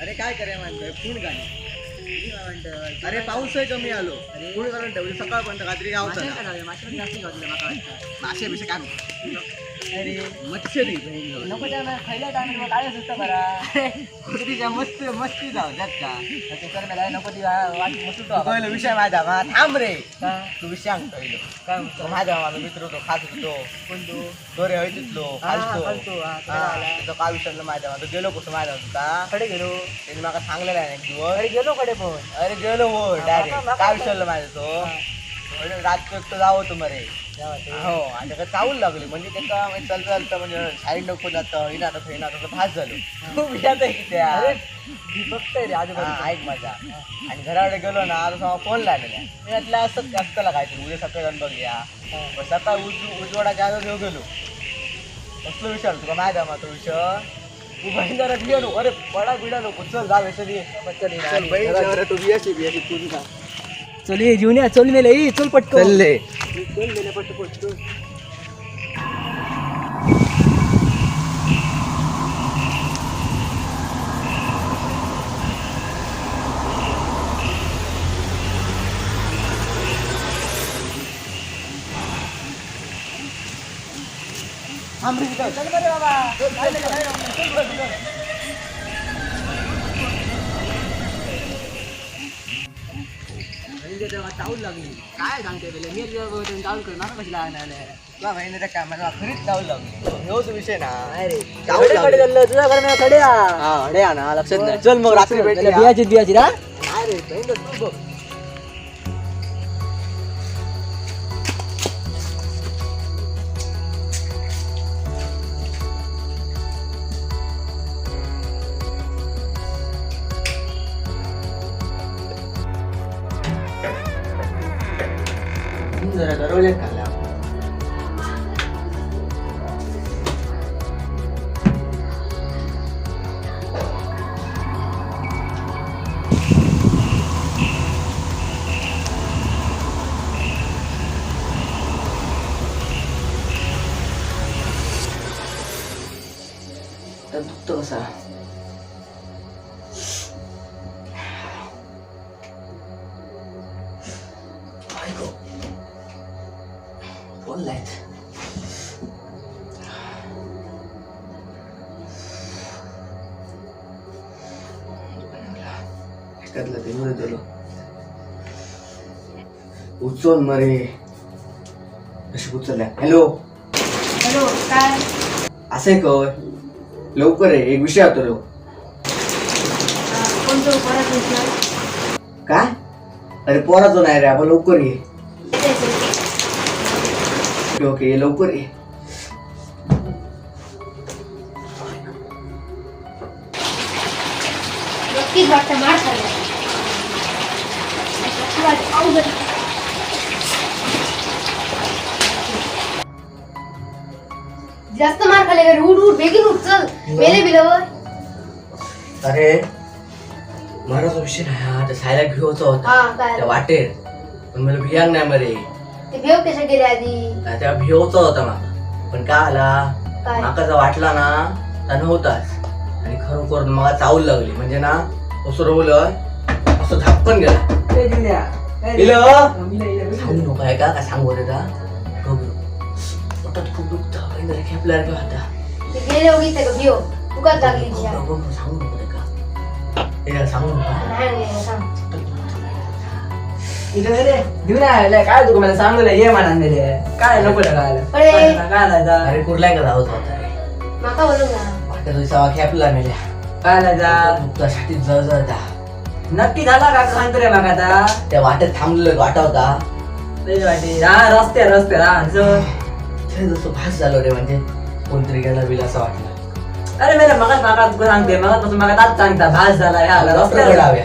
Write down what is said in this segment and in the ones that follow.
अरे काय करे म्हणतोय? फुल गाणी अरे पाऊस आहे कमी आलो. फुल करून ठेवली. सकाळपर्यंत रात्री गावचा मासे बिशे काय. अरे. मच्छरी. नको त्याला खायला टाइम काय सुचतं बरा. कुत्रीच्या मस्त मस्ती जाऊ त्यात का? तर मला नको ती वाटी मस्त पहिला विषय माझा मा थांब रे. तू विषय सांगतो काय म्हणतो? माझा माझा मित्र होतो खास होतो. कोण तू दोरे हळदीतलो खालतो तो काय विचारलं माझ्या माझा गेलो कुठं माझा होता? कडे गेलो. त्यांनी मला सांगलेलं आहे एक दिवस. अरे गेलो कडे पण. अरे गेलो हो डायरेक्ट काय विचारलं माझं तो? रात्री एकटं जावं तू मरे. हो आणि त्याला चावून लागली. म्हणजे त्याचा म्हणजे चालतं चालतं म्हणजे साईड नको जातं हिना तसं हिना तसं फास झालो. खूप विचारत आहे की त्या. बघतोय रे आजूबाजू ऐक माझा. आणि घराकडे गेलो ना आता फोन लागलेला मी म्हटलं असंच असतं काहीतरी उद्या सकाळी जाऊन बघूया. पण सकाळी उज उजवाडाच्या आजच घेऊ गेलो. कसलं विचार तुला माहिती आहे तो विषय? तू बहीण जरा बिया नको. अरे पडा बिडा नको. चल जा वेसरी चल बहीण तू बियाशी बियाशी तू चल ये जीवन चल मेले ई चल पटकन. चालले दोन महिन्यापासून पोचतो आमरी बाबा चावल लागली. काय सांगते पहिले मी चावल कर मला कशी तुला बहिणीच्या कामाला खरीच जाऊ लागली. होच विषय ना. अरे चावलकडे लागली. चाललं तुझ्या कडे कडे आ हा अडे ना लक्षात नाही. चल मग रात्री भेटूया. बियाची बियाची ना अरे बहीण तू बघ जरा गरवले खाल्ला दुखतो कसा त्यातलं ते मध्ये दिलो उचल मरे. कशी उचलल्या हॅलो हॅलो काय? असं कर लवकर आहे एक विषय होतो लो कोणतं परत विषय काय? अरे पोराचं नाही रे आपण लवकर ये. ओके ओके ये लवकर ये. नक्कीच वाटतं मार खाल्ला. अवघड जास्त मार खाल्ले का? उठ उठ बेगीन उठ चल. मेले बिलवर अरे महाराज विषय नाही हा त्या सायला घेऊचा होता हा काय? त्या पण मला भियान नाही मरे ते भेव कशा गेले आधी? काय त्या भिवचा होता माका पण काय आला? काय? माका जर वाटला ना तर नव्हताच. आणि खरोखर मला चावल लागली. म्हणजे ना असं रोवलं असं धापकन गेला इलं? सांगू नको आहे का काय सांगू का घाबरू पोटात खूप दुखतं काहीतरी खेपल्यावर किंवा आता ते गेले उगीच का भेव दुखात लागली तिच्या घाबरू नको, सांगू नको रे का हे सांगू नको नाही नाही सांग काय तू मला सांगलं ये म्हणा काय नको अरे. काय काय अरे कुर्ला का धावत होता रे माका बोलू ना वाटत तुझा खेपला मेल्या काय दुखता छातीत जळजळता नक्की झाला का सांगतो रे मग आता त्या वाटेत थांबलेलं वाटा होता. लय वाटे. हा रस्ते रस्ते हा ते जसं भास झालं रे म्हणजे. कोणतरी गेला बिल असं वाटलं. अरे मेरे मगाच मागा तुका सांगते मगाच पासून मागा आज सांगता भास झाला ह्या डॉक्टरकडे लावूया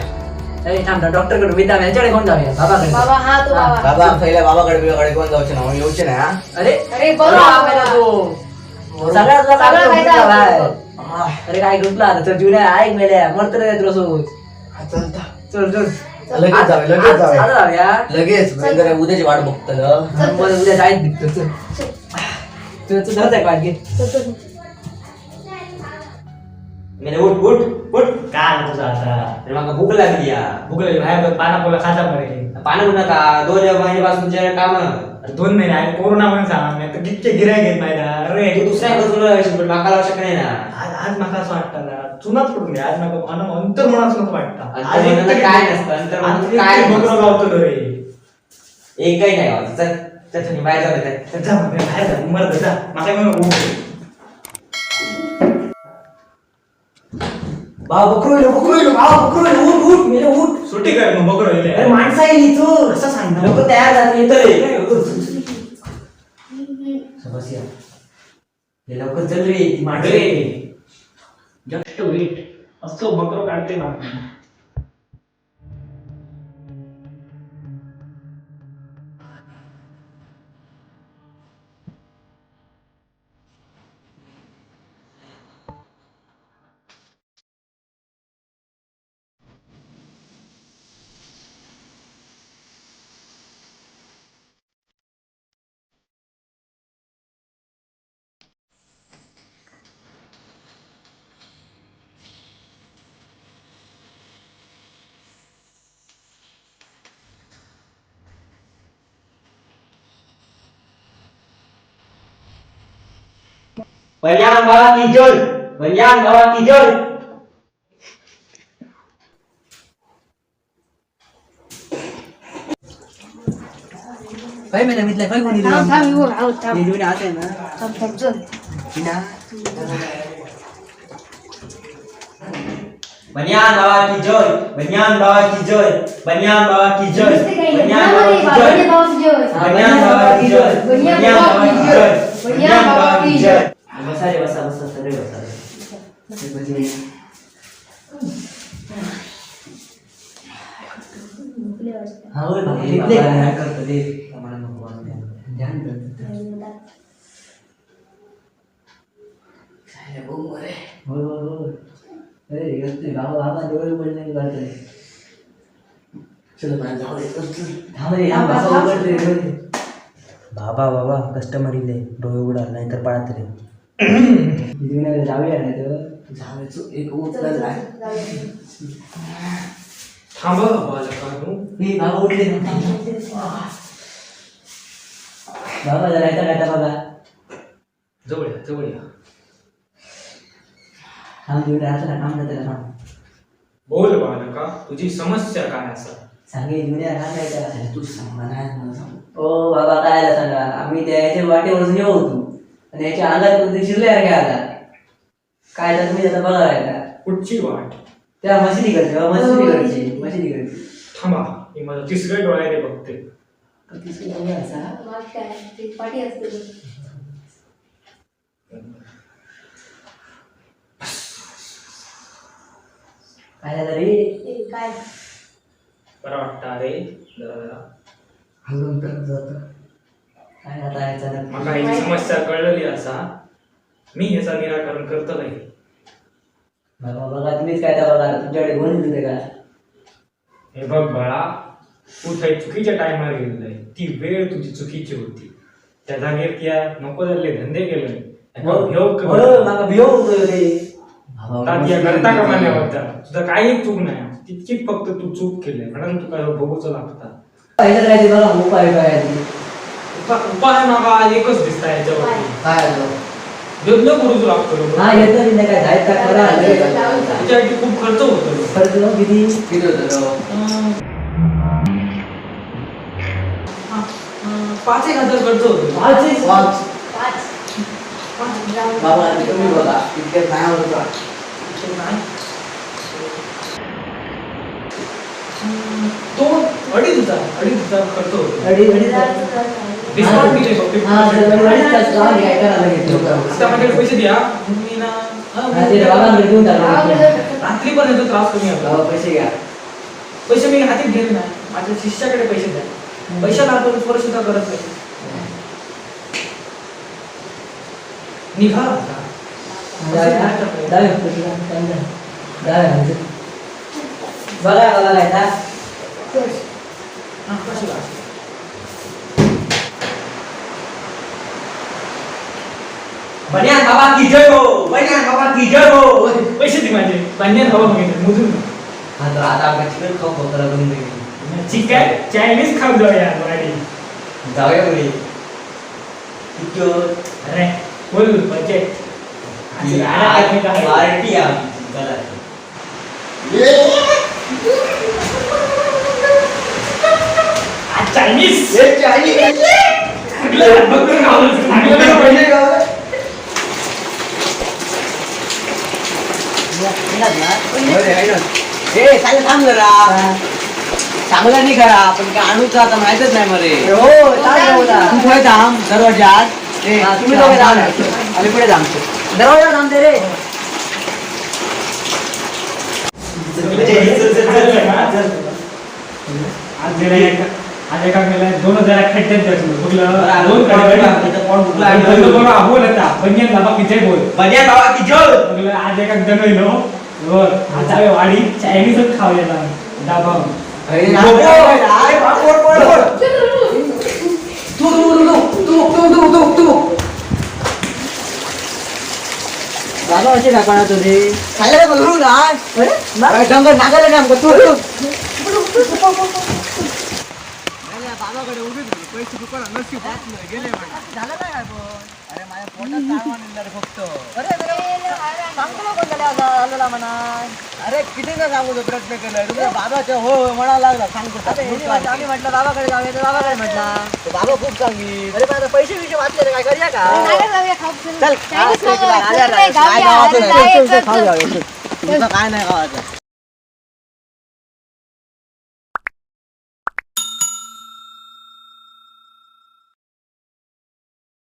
ए थांब डॉक्टरकडे विदा यांच्याकडे कोण जाऊया बाबाकडे. बाबा हा तो बाबा. बाबा पहिल्या बाबाकडे बिबाकडे कोण जाऊचे ना म्हणून येऊचे ना अरे. अरे बरं हा, बाबा. मेला तू सगळ्यात तुला सगळं गुंतला आहे. काय? अरे काय गुंतला तर जुन्या ऐक मेल्या मरत रे रोज चलता चल चल. लगेच जाऊया लगेच म्हणजे जरा उद्याची वाट बघतलं उद्या जायच दिसतो चल. चल. तू धरत आहे वाट घे. चल, चल. मेले उठ उठ उठ. काय आलं तुझं आता? अरे माका भूक लागली या. भूक लागली. बाहेर पाना पोला खाता मरे पाणी म्हणू नका दोन महिन्यापासूनचे काम. दोन महिने आहे. कोरोना पण सांग मी. आता कितके गिराय घेत माहिती. अरे. तू दुसऱ्या बसून पण माका लावू शकत नाही ना. आज आज असं वाटतं ना चुनाच पडून आज म्हाका अन अंतर नको वाटतं. काय नसतं, अंतर्मनाला काय काय नसतं. गावतो रे एकही नाही गावाचं चल चल तुम्ही बाहेर जाऊ दे तर जा मग, बाहेर जा. मरत जा. माका म्हणून उठ. भाऊ बकरू येलो बकरू येलो भाऊ बकरू येलो उठ उठ मेले उठ. सुट्टी कर मग बकरो अरे येले माणसं येईल तू असं सांग ना. लोक तयार झाले. येतो रे समस्या हे लवकर चल रे ती माणसं अरे येतील. जस्ट वेट असं बकरो काढते ना. बनियान बाबा की जय बनियान बाबा की जय काय महिना मितला काय कोणी थांब थांब येऊ आहो थांब हे जुने आहे ना थांब थांब चल बनियान बाबा की जय बनियान बाबा की जय बनियान बाबा की जय नुसते काही नाही. बनियान बाबाने बाबा की जय बाबाने बाबाची जय. बनियान बाबा बसा रे बसा बसा सगळे बसा रे. हा होय बाबा, हे बाबा बाबा काय करतो ते आम्हाला नको वाटतं. ध्यान करतो होय होय होय अरे गलती बाबा बाबा डोळे पडले नाही करतो चलो मला जाऊ दे चल, चल. थांब रे बाबा. बाबा बाबा कस्टमर इले डोळे उघडा नाही तर पळत रे जाऊया नाही तर एक उचल थांब बालकांनो हे बाबा उठले बाबा जरा येता काय बघा. जवळ या जवळ या. थांब थांब बोल बालका तुझी समस्या काय असा सांगे जुन्या सांगायच्या तू सांग मला सांग ओ बाबा काय सांगा. आम्ही त्या याच्या वाटेवरून येऊ होतो. आणि याच्या अंगात कोणते शिरल्यासारखे आला काय तर तुम्ही आता बघा आता कुठची वाट. त्या मशिदीकडचे बाबा मशिदीकडचे मशिदीकडचे थांबा मी माझ्या तिसऱ्या डोळ्याने बघते. असा. मग काय? ते पाठी असते ते. काय झालं रे ए, काय? बरं वाटतं अरे जरा जरा. हलवून करत जातं. काय आता याचा ही समस्या कळलेली असा. मी ह्याचा निराकरण करतो नाही. बाबा बघा तुम्हीच काय त्या बघा तुमच्याकडे घेऊन दिले का? हे बघ बाळा तू थंय चुकीच्या टायमार गेलेलं ती वेळ तुझी चुकीची होती. त्या जागेर त्या नको झाले धंदे केले. हो, माका भियो होतो रे. तात्या करता होता? तुझं काही चूक नाही. तितकीच फक्त तू चूक केली. म्हणून तुका ह्यो भोगूचं लागता काय ते बघा काय ते. उपाय उपाय मागा एकच दिसता याच्यावरती. काय आलं? यज्ञ करूच लागतो रे. हा येतो मी नाही काय जायचं का करा त्याच्यासाठी खूप खर्च होतो किती? किती पाच एक हजार खर्च होतो. पाच पाच. जाऊ. बाबा तुम्ही बघा इतक्यात नाही होत का? दोन अडीच हजार अडीच हजार खर्च होतो. अडी अडी. डिस्काउंट दिले फक्त हा करायला आता माझ्याकडे पैसे द्या मी ना हा, ते बाबांकडे देऊन गावाकडे रात्री पण येतो त्रास कमी होता पैसे घ्या पैसे मी हाती घेत नाही माझ्या शिष्याकडे पैसे द्या पैशाला आपण स्पर्श सुद्धा करत नाही निघा आता. जाऊया जाऊया जाऊया जाऊया बघा बघा काय था चल. हा, कशी का? बनियान बाबा की जय हो बनियान बाबा की जय हो. पैसे दे माझे. बनियान बाबा मागितले मोजून हा तर आता आपण चिकन खाऊ बकरा करून देऊ चिकन चायनीज खाऊ जाऊया वाडी जाऊया म्हणे किती अरे बोल बजेट पार्टी आमची चला. चायनीज. चायनीज. हे सांग थांब जरा चांगला नाही करा पण काय आणूच आता माहितच नाही मरे हो. तू पुढे थांब दरवाजा तुम्ही दोघे पुढे थांबतो दरवाजा थांबते रे दोन हजार खड्ड्यात बोल आता वाडी चायनीजच खावलेला डाबा अरे. अरे, बोल, बोल, बोल. तू तू तू तू तू तू तू तू तू. दादा असे काय कळत होते खायला का धरू ना. अरे डंगर नागायला नाही आमका तू तू. बाबाकडे होती. पैसे गेले म्हणा झालं काय फक्त अरे किती सांगू प्रयत्न केला तुझ्या बाबाच्या हो म्हणा लागला सांगतो आम्ही म्हटलं बाबाकडे जाऊया तर बाबाकडे म्हटला बाबा खूप चांगली अरे पण पैसे विषय वाचले काय करूया का काय नाही गावाचं